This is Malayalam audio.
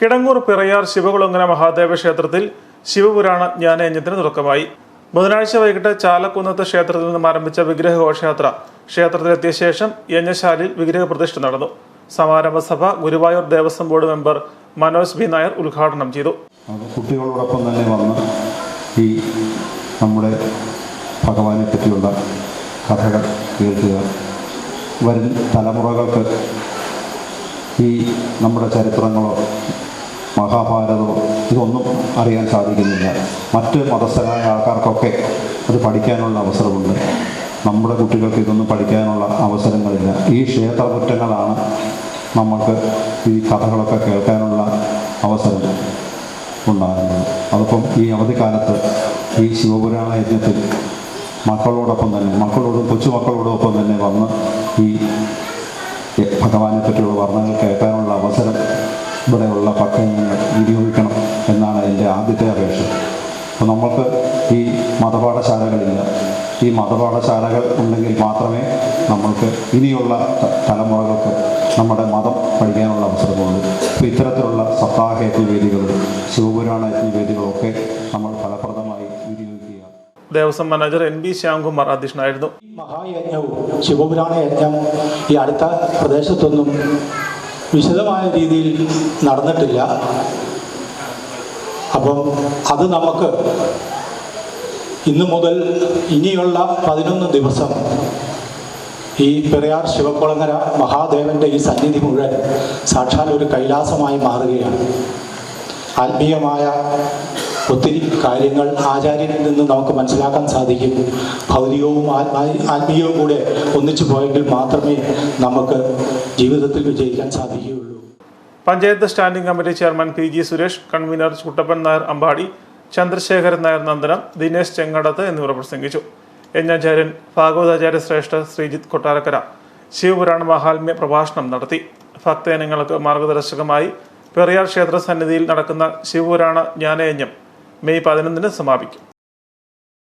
കിടങ്ങൂർ പിറയാർ ശിവകുളങ്ങര മഹാദേവ ക്ഷേത്രത്തിൽ ശിവപുരാണ ജ്ഞാനയജ്ഞത്തിന് തുടക്കമായി. ബുധനാഴ്ച വൈകിട്ട് ചാലക്കുന്നത്ത് ക്ഷേത്രത്തിൽ നിന്നും ആരംഭിച്ച വിഗ്രഹഘോഷയാത്ര ക്ഷേത്രത്തിലെത്തിയ ശേഷം യജ്ഞശാലയിൽ വിഗ്രഹ പ്രതിഷ്ഠ നടന്നു. സമാരംഭ സഭ Guruvayur Devaswom board member Manoj B. Nair ഉദ്ഘാടനം ചെയ്തു. കുട്ടികളോടൊപ്പം തന്നെ വന്ന് ഈ നമ്മുടെ ഭഗവാനെ പറ്റിയുള്ള കഥകൾ കേൾക്കുക. വരും തലമുറകൾക്ക് ഈ നമ്മുടെ ചരിത്രങ്ങളോ മഹാഭാരതമോ ഇതൊന്നും അറിയാൻ സാധിക്കുന്നില്ല. മറ്റ് മതസ്ഥരായ ആൾക്കാർക്കൊക്കെ അത് പഠിക്കാനുള്ള അവസരമുണ്ട്. നമ്മുടെ കുട്ടികൾക്ക് ഇതൊന്നും പഠിക്കാനുള്ള അവസരങ്ങളില്ല. ഈ ക്ഷേത്രകുറ്റങ്ങളാണ് നമ്മൾക്ക് ഈ കഥകളൊക്കെ കേൾക്കാനുള്ള അവസരം ഉണ്ടാകുന്നത്. അതിപ്പം ഈ അവധിക്കാലത്ത് ഈ ശിവപുരാണ യജ്ഞത്തിൽ മക്കളോടൊപ്പം തന്നെ മക്കളോടും കൊച്ചുമക്കളോടൊപ്പം തന്നെ വന്ന് ഈ ഭഗവാനെ പറ്റിയുള്ള വർണങ്ങൾ കേൾക്കാനുള്ള അവസരം ഇവിടെയുള്ള പട്ടണങ്ങൾ വിനിയോഗിക്കണം എന്നാണ് എന്റെ ആദ്യത്തെ അപേക്ഷ. അപ്പോൾ നമ്മൾക്ക് ഈ മതപാഠശാലകളില്ല. ഈ മതപാഠശാലകൾ ഉണ്ടെങ്കിൽ മാത്രമേ നമ്മൾക്ക് ഇനിയുള്ള തലമുറകൾക്ക് നമ്മുടെ മതം പഠിക്കാനുള്ള അവസരമുള്ളൂ അപ്പോൾ ഇത്തരത്തിലുള്ള സപ്താഹ യജ്ഞവേദികളും ശിവപുരാണ യജ്ഞവേദികളൊക്കെ നമ്മൾ ഫലപ്രദമായി വിനിയോഗിക്കുക. Devaswom manager N B Shyamkumar അധ്യക്ഷനായിരുന്നു. മഹായജ്ഞവും ശിവപുരാണ യജ്ഞം ഈ അടുത്ത പ്രദേശത്തൊന്നും വിശദമായ രീതിയിൽ നടന്നിട്ടില്ല. അപ്പം അത് നമുക്ക് ഇന്നു മുതൽ ഇനിയുള്ള പതിനൊന്ന് ദിവസം ഈ പെരിയാർ ശിവക്കുളങ്ങര മഹാദേവന്റെ ഈ സന്നിധി മുഴുവൻ സാക്ഷാൽ ഒരു കൈലാസമായി മാറുകയാണ്. ആത്മീയമായ ഒത്തിരി കാര്യങ്ങൾ ആചാര്യനിൽ നിന്ന് നമുക്ക് മനസ്സിലാക്കാൻ സാധിക്കും. ഭൗതികവും ആത്മാ ആത്മീയവും കൂടെ ഒന്നിച്ചു പോയെങ്കിൽ മാത്രമേ നമുക്ക് ജീവിതത്തിൽ വിജയിക്കാൻ സാധിക്കുകയുള്ളൂ. Panchayat standing committee chairman P G Suresh convener Chuttappan Nair Ambadi Chandrasekharan Nair Nandanam Dinesh Chengadath എന്നിവർ പ്രസംഗിച്ചു. യജ്ഞാചാര്യൻ ഭാഗവതാചാര്യ ശ്രേഷ്ഠ ശ്രീജിത്ത് കൊട്ടാരക്കര ശിവപുരാണ മഹാത്മ്യ പ്രഭാഷണം നടത്തി. ഭക്തജനങ്ങൾക്ക് മാർഗദർശകമായി പെറിയാർ ക്ഷേത്ര സന്നിധിയിൽ നടക്കുന്ന ശിവപുരാണ ജ്ഞാനയജ്ഞം മെയ് പതിനൊന്നിന് സമാപിക്കും.